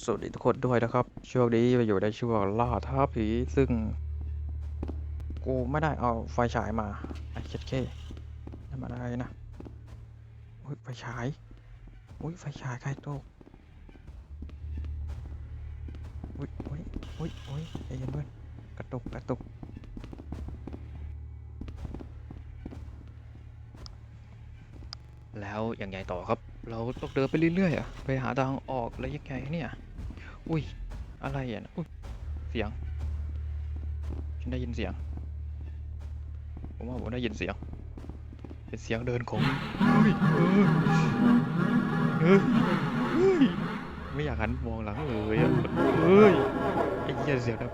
สวัสดีทุกคนด้วยนะครับ ช่วงนี้มาอยู่ในช่วงล่าท้าผีซึ่ง กูไม่ได้เอาไฟฉายมาไอ้เช็ดเคนั่นมันอะไรนะอุ้ยไฟฉายอุ้ยไฟฉายใครตกอุ้ยอุ้ยอุ้ยอุ้ยใจเย็นเพื่อนกระตุกกระตุกแล้วยังไงต่อครับ เราต้องเดินไปเรื่อยๆอะไปหาทางออกแล้วยังไงเนี่ย อุ้ย อะไรอะอุ้ยเสียง ฉันได้ยินเสียง ผมว่าผมได้ยินเสียง เป็นเสียงเดินของเฮ้ยเฮ้ยเฮ้ยไม่อยากหันมองหลังเลยอะเฮ้ย ไอ้เหี้ยเสียงดัง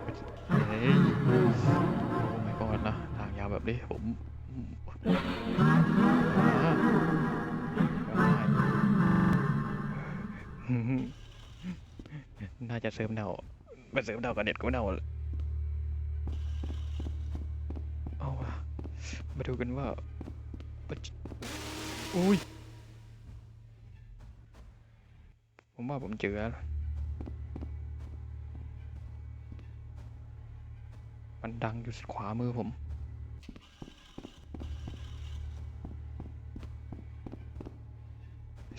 เฮ้ยโอ้ my god นะ ทางยาวแบบนี้ผม น่าจะเสริมเดาไปเสริมเดากับเน็ตก็เดาเลยเอาว่ะมาดูกันว่าอุ้ย ผมว่าผมเจอแล้วมันดังอยู่ขวามือผม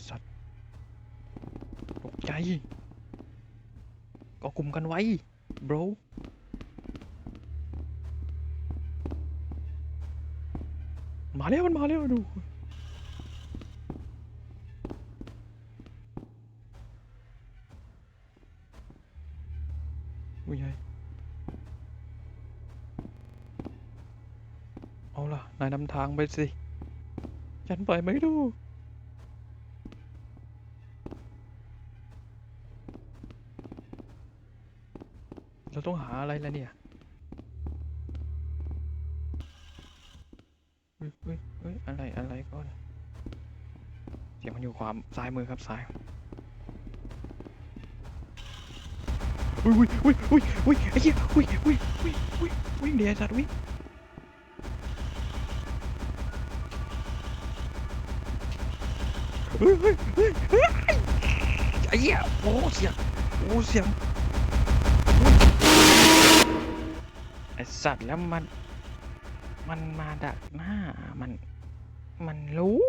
สัตว์ ใจ ก็กลุ่มกันไว้ bro มาแล้วมันมาแล้วดูอุ้ยไงเอาล่ะ นายนำทางไปสิ ฉันไปไม่รู้ เราต้องหาอะไรแล้วเนี่ยเฮ้ยเฮ้ยเฮ้ยอะไรอะไรก่อนเสียงมันอยู่ความซ้ายมือครับซ้ายอุ้ยอุ้ยอุ้ยอุ้ยไอ้เหี้ยอุ้ยอุ้ยอุ้ยอุ้ยวิ่งเดี๋ยวสัตว์วิ่งเฮ้ยเฮ้ยเฮ้ยไอ้เหี้ยโอ้เสียงโอ้เสียง ไอสัตว์แล้วมัน มันมาดักหน้ามัน มันรู้